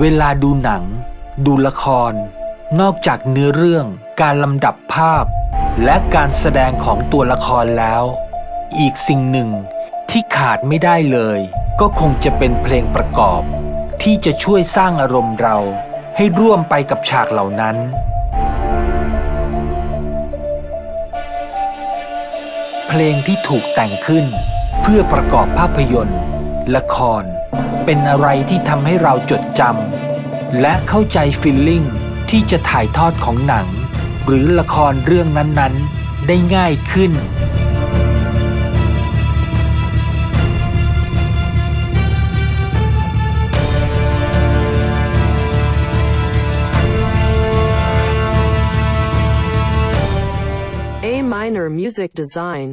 เวลาดูหนัง ดูละคร นอกจากเนื้อเรื่อง การลำดับภาพ และการแสดงของตัวละครแล้ว อีกสิ่งหนึ่งที่ขาดไม่ได้เลย ก็คงจะเป็นเพลงประกอบ ที่จะช่วยสร้างอารมณ์เรา ให้ร่วมไปกับฉากเหล่านั้นเพลงที่ถูกแต่งขึ้น เพื่อประกอบภาพยนตร์ ละคร เป็นอะไรที่ทำให้เราจดจำและเข้าใจฟีลลิ่งที่จะถ่ายทอดของหนัง หรือละครเรื่องนั้นๆ ได้ง่ายขึ้น A minor music design.